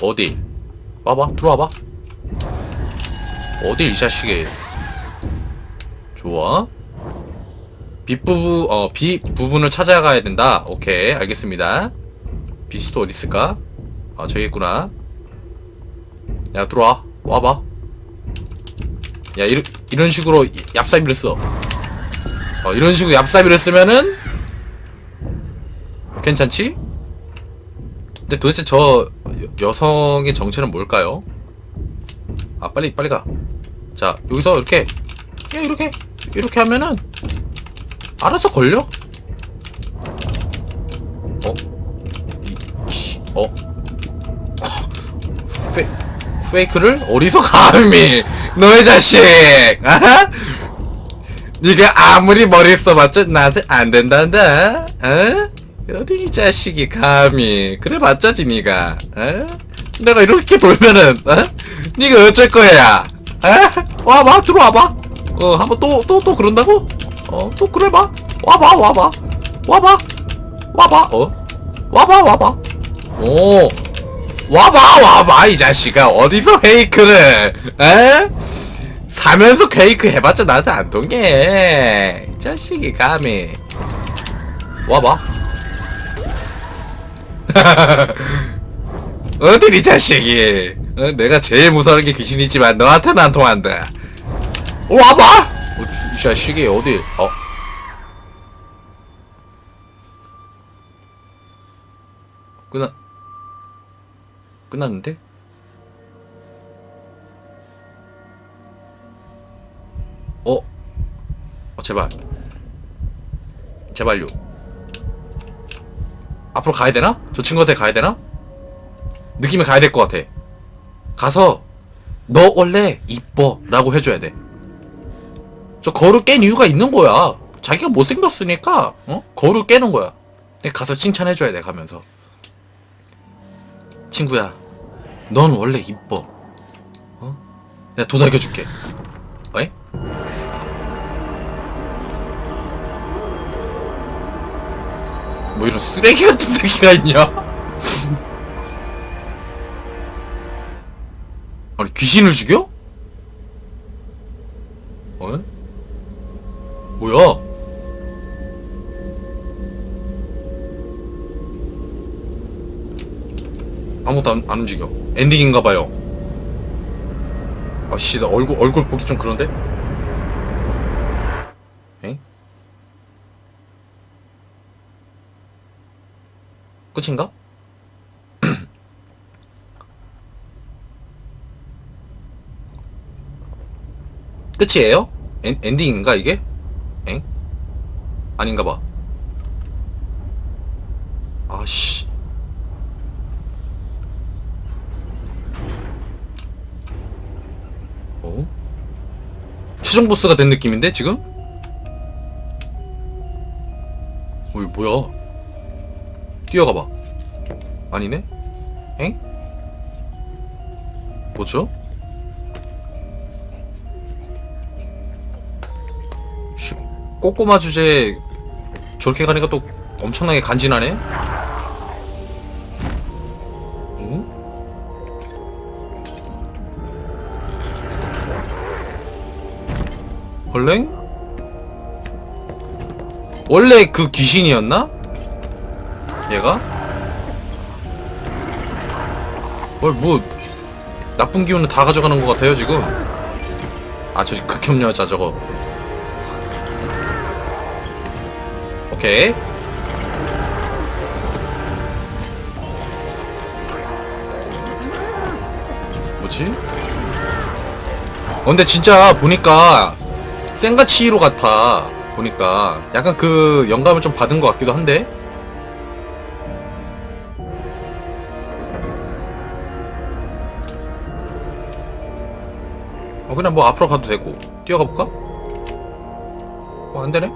어디? 와봐, 들어와봐. 어디 이 자식이? 좋아. 빗부부, 어, 빗 부분을 찾아가야 된다. 오케이, 알겠습니다. 빛이 또 어디 있을까? 아, 저기 있구나. 야, 들어와. 와봐. 야, 이런, 이런 식으로 얍삽이를 써. 어, 이런 식으로 얍삽이를 쓰면은, 괜찮지? 근데 도대체 저 여, 여성의 정체는 뭘까요? 아, 빨리, 빨리 가. 자, 여기서 이렇게, 야, 이렇게, 이렇게 하면은, 알아서 걸려? 어? 이, 씨, 어? 페, 페이크를? 어디서 감히! 너의 자식! 아? 네가 아무리 머리 써봤자 나한테 안 된단다. 어? 어디 이 자식이 감히. 그래 봤자 지 니가 어? 내가 이렇게 돌면은 어? 니가 어쩔 거야? 어? 와봐 들어와봐. 어 한번 또또 또 그런다고? 어 또 그래봐. 와봐 와봐. 와봐. 와봐. 어? 와봐 와봐. 오. 와봐 와봐 이 자식아. 어디서 페이크를 에? 사면서 케이크 해봤자 나한테 안 통해. 이 자식이 감히. 와봐 어디 이 자식이. 어, 내가 제일 무서운 게 귀신이지만 너한테는 안 통한다. 와봐! 어, 이 자식이 어디 어? 끝나 끝났는데? 어? 어 제발. 제발요 앞으로 가야 되나? 저 친구한테 가야 되나? 느낌이 가야 될 것 같아 가서 너 원래 이뻐 라고 해줘야 돼 저 거울 깬 이유가 있는 거야 자기가 못생겼으니까 어? 거울을 깨는 거야 가서 칭찬해줘야 돼 가면서 친구야 넌 원래 이뻐 어? 내가 도닥여줄게 어 뭐 이런 쓰레기 같은 새끼가 있냐? 아니 귀신을 죽여? 어? 뭐야? 아무것도 안, 안 움직여 엔딩인가봐요 아씨 나 얼굴 얼굴 보기 좀 그런데? 엥? 끝인가? 끝이에요? 엔, 엔딩인가 이게? 엥? 아닌가 봐. 아씨. 어? 최종 보스가 된 느낌인데 지금? 어이 뭐야? 뛰어가봐. 아니네? 엥? 뭐죠? 씨, 꼬꼬마 주제 저렇게 가니까 또 엄청나게 간지나네? 응? 헐랭? 원래 그 귀신이었나? 얘가? 뭘, 뭐, 나쁜 기운은 다 가져가는 것 같아요, 지금. 아, 저 극혐 여자 저거. 오케이. 뭐지? 어, 근데 진짜 보니까 센가치히로 같아. 보니까 약간 그 영감을 좀 받은 것 같기도 한데. 어 그냥 뭐 앞으로 가도 되고 뛰어가 볼까? 어 안 되네?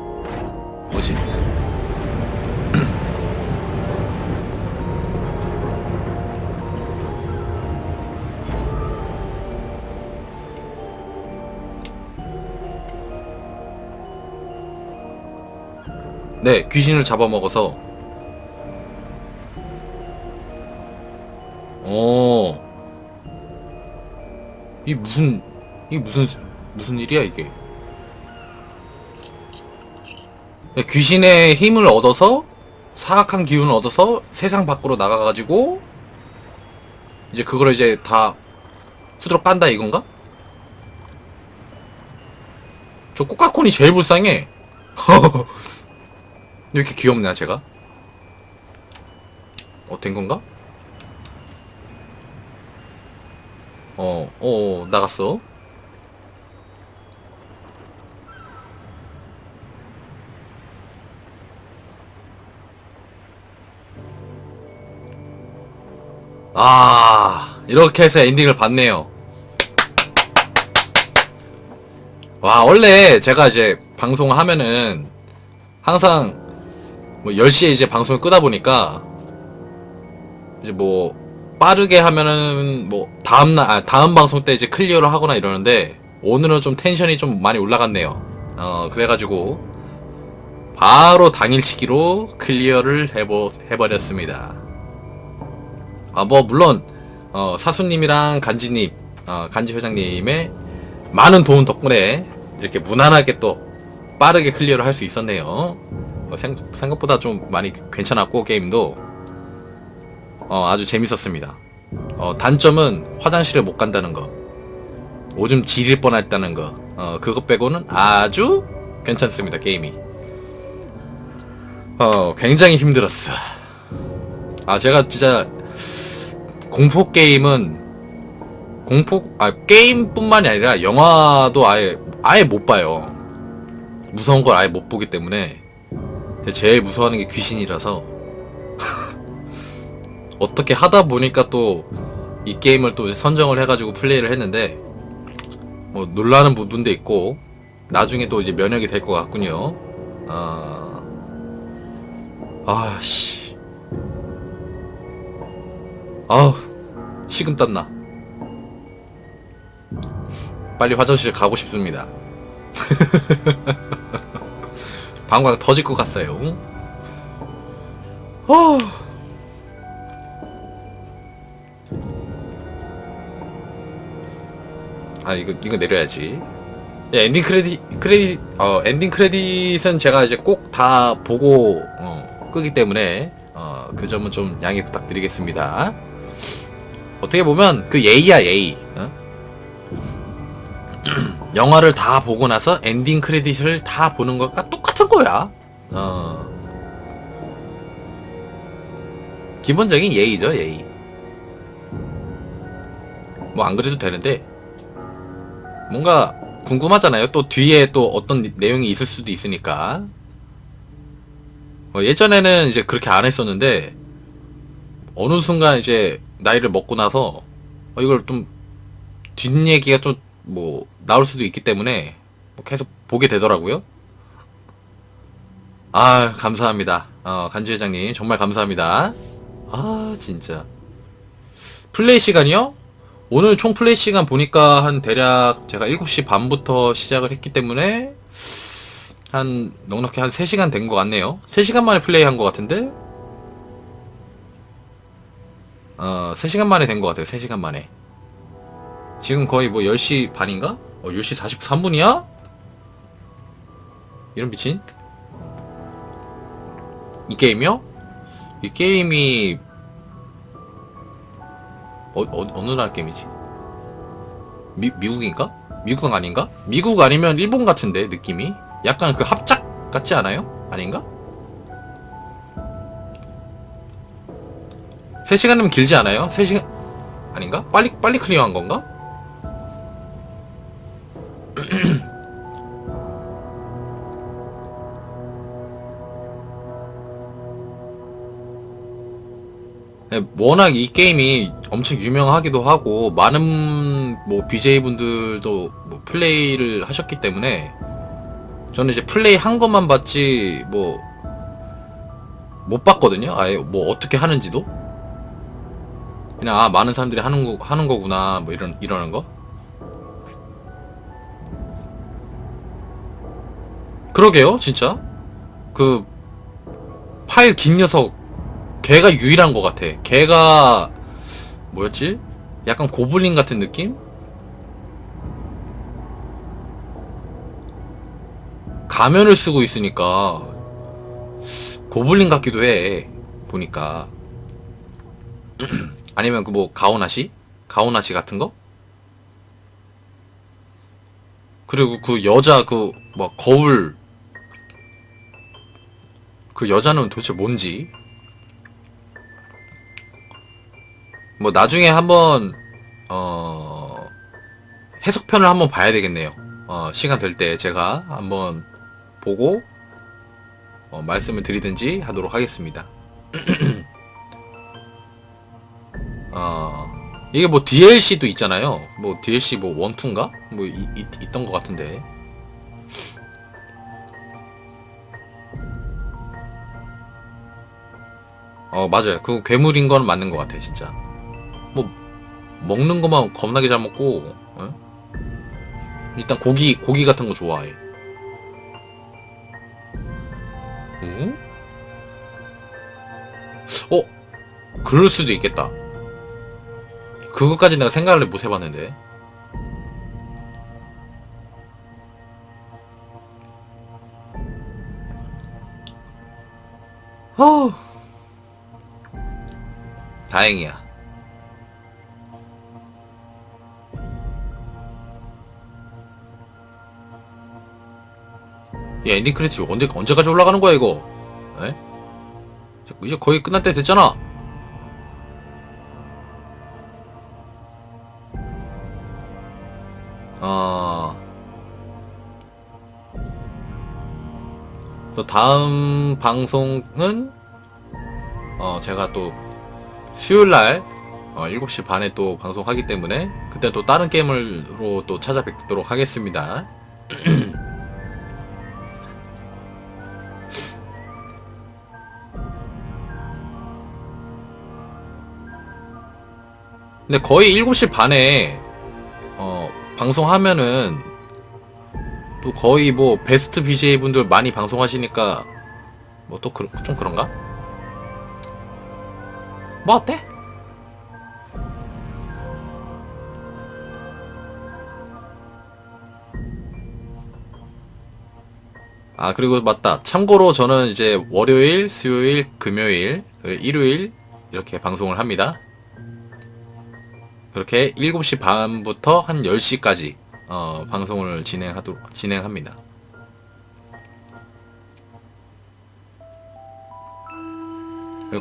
뭐지? 네 귀신을 잡아먹어서 어 어. 이 무슨 이 무슨 무슨 일이야 이게? 귀신의 힘을 얻어서 사악한 기운을 얻어서 세상 밖으로 나가가지고 이제 그거를 이제 다 후드러 빤다 이건가? 저 꼬까콘이 제일 불쌍해. 왜 이렇게 귀엽냐 제가? 어 된 건가? 어, 어, 어, 나갔어. 아, 이렇게 해서 엔딩을 봤네요. 와, 원래 제가 이제 방송을 하면은 항상 뭐 10시에 이제 방송을 끄다 보니까 이제 뭐 빠르게 하면은 뭐 다음 날 아, 다음 방송 때 이제 클리어를 하거나 이러는데 오늘은 좀 텐션이 좀 많이 올라갔네요. 어 그래가지고 바로 당일치기로 클리어를 해보 해버렸습니다. 아 뭐 물론 어 사수님이랑 간지님 어 간지 회장님의 많은 도움 덕분에 이렇게 무난하게 또 빠르게 클리어를 할 수 있었네요. 어, 생, 생각보다 좀 많이 괜찮았고 게임도 어, 아주 재밌었습니다. 어, 단점은 화장실을 못 간다는 거. 오줌 지릴 뻔했다는 거. 어, 그것 빼고는 아주 괜찮습니다, 게임이. 어, 굉장히 힘들었어. 아, 제가 진짜 공포 게임은 공포 아 게임뿐만이 아니라 영화도 아예 아예 못 봐요. 무서운 걸 아예 못 보기 때문에 제일 무서워하는 게 귀신이라서 어떻게 하다 보니까 또 이 게임을 또 선정을 해가지고 플레이를 했는데 뭐 놀라는 부분도 있고 나중에 또 이제 면역이 될 것 같군요. 아, 아씨, 아우 식음 땀나. 빨리 화장실 가고 싶습니다. 방광 터질 것 같아요. 어. 아 이거 이거 내려야지. 야, 엔딩 크레딧 크레딧 어 엔딩 크레딧은 제가 이제 꼭 다 보고 어, 끄기 때문에 어, 그 점은 좀 양해 부탁드리겠습니다. 어떻게 보면 그 예의야 예의. 어? 영화를 다 보고 나서 엔딩 크레딧을 다 보는 것과 똑같은 거야. 어. 기본적인 예의죠 예의. 뭐 안 그래도 되는데 뭔가 궁금하잖아요. 또 뒤에 또 어떤 내용이 있을 수도 있으니까. 어, 예전에는 이제 그렇게 안 했었는데 어느 순간 이제 나이를 먹고 나서 어, 이걸 좀 뒷얘기가 좀 뭐 나올 수도 있기 때문에 뭐 계속 보게 되더라고요. 아 감사합니다. 어, 간지 회장님 정말 감사합니다. 아 진짜 플레이 시간이요? 오늘 총 플레이 시간 보니까 한 대략 제가 7시 반부터 시작을 했기 때문에 한 넉넉히 한 3시간 된 것 같네요. 3시간 만에 플레이 한 것 같은데? 어, 3시간 만에 된 것 같아요. 3시간 만에. 지금 거의 뭐 10시 반인가? 어, 10시 43분이야? 이런 미친? 이 게임이요? 이 게임이 어, 어, 어느 나라 게임이지? 미, 미국인가? 미국 아닌가? 미국 아니면 일본 같은데 느낌이 약간 그 합작 같지 않아요? 아닌가? 3시간이면 길지 않아요? 3시간 아닌가? 빨리 빨리 클리어한 건가? 네, 워낙 이 게임이 엄청 유명하기도 하고 많은 뭐 BJ 분들도 뭐 플레이를 하셨기 때문에 저는 이제 플레이 한 것만 봤지 뭐 못 봤거든요. 아예 뭐 어떻게 하는지도 그냥 아 많은 사람들이 하는 거 하는 거구나 뭐 이런 이러는 거. 그러게요, 진짜 그 파일 긴 녀석 걔가 유일한 것 같아. 걔가 뭐였지? 약간 고블린 같은 느낌? 가면을 쓰고 있으니까 고블린 같기도 해 보니까 아니면 그 뭐 가오나시? 가오나시 같은 거? 그리고 그 여자 그 뭐 거울 그 여자는 도대체 뭔지 뭐 나중에 한번 어 해석편을 한번 봐야 되겠네요. 어 시간 될 때 제가 한번 보고 어, 말씀을 드리든지 하도록 하겠습니다. 어 이게 뭐 DLC도 있잖아요. 뭐 DLC 뭐 원투인가 뭐 이, 이, 있던 것 같은데. 어 맞아요. 그 괴물인 건 맞는 것 같아 진짜. 뭐 먹는 것만 겁나게 잘 먹고 어? 일단 고기 고기 같은 거 좋아해. 어? 어? 그럴 수도 있겠다. 그것까지 내가 생각을 못 해봤는데. 어. 다행이야. 야, 엔딩 크레딧 언제, 언제까지 올라가는 거야, 이거? 에? 이제 거의 끝날 때 됐잖아. 다음 방송은 어 제가 또 수요일 날 어, 7시 반에 또 방송하기 때문에 그때 또 다른 게임으로 또 찾아뵙도록 하겠습니다. 근데 거의 7시 반에 어, 방송하면은 또 거의 뭐 베스트 BJ 분들 많이 방송하시니까 뭐또좀 그런가? 뭐 어때? 아 그리고 맞다 참고로 저는 이제 월요일 수요일 금요일 일요일 이렇게 방송을 합니다 그렇게 7시 반부터 한 10시까지 어, 방송을 진행하도록 진행합니다.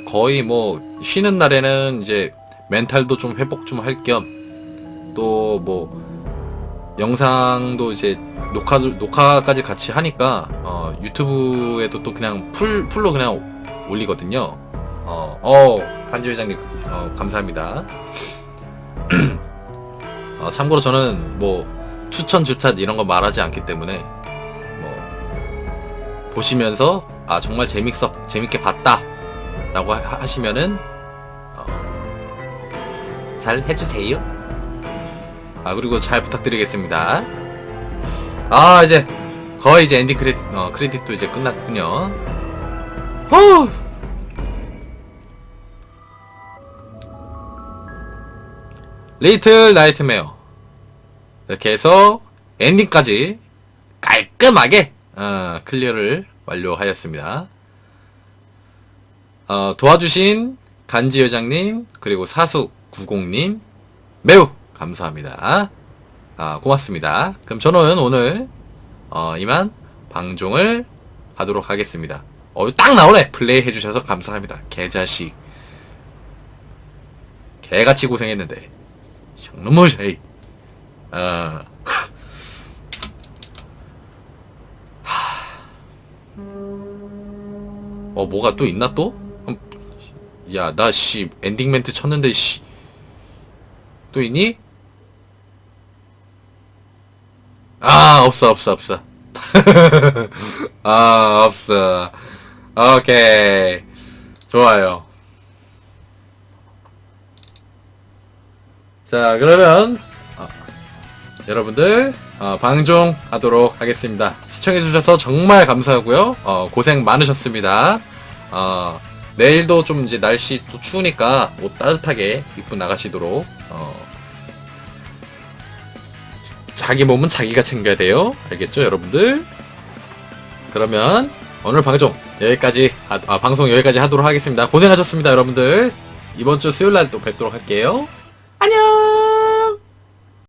거의 뭐 쉬는 날에는 이제 멘탈도 좀 회복 좀 할 겸 또 뭐 영상도 이제 녹화 녹화까지 같이 하니까 어, 유튜브에도 또 그냥 풀 풀로 그냥 올리거든요. 어, 어 간지 회장님 어, 감사합니다. 어, 참고로 저는 뭐 추천 주차 이런 거 말하지 않기 때문에 뭐 보시면서 아 정말 재밌어 재밌게 봤다라고 하, 하시면은 어, 잘 해주세요. 아 그리고 잘 부탁드리겠습니다. 아 이제 거의 이제 엔딩 크레딧 어, 크레딧도 이제 끝났군요. 후. 리틀 나이트메어 이렇게 해서 엔딩까지 깔끔하게 어, 클리어를 완료하였습니다. 어, 도와주신 간지 여장님 그리고 사수 90님 매우 감사합니다. 아, 고맙습니다. 그럼 저는 오늘 어, 이만 방종을 하도록 하겠습니다. 어, 딱 나오네. 플레이 해주셔서 감사합니다. 개자식. 개같이 고생했는데. 쉐이. 아. 어, 뭐가 또 있나 또? 음, 야, 나 씨, 엔딩 멘트 쳤는데 씨. 또 있니? 아, 없어, 없어, 없어. 아, 없어. 오케이. 좋아요. 자, 그러면 어, 여러분들 어, 방종하도록 하겠습니다. 시청해주셔서 정말 감사하고요. 어, 고생 많으셨습니다. 어, 내일도 좀 이제 날씨 또 추우니까 옷 따뜻하게 입고 나가시도록 어, 자기 몸은 자기가 챙겨야 돼요. 알겠죠, 여러분들? 그러면 오늘 방송 여기까지 하- 아, 방송 여기까지 하도록 하겠습니다. 고생하셨습니다, 여러분들. 이번 주 수요일 날 또 뵙도록 할게요. 안녕.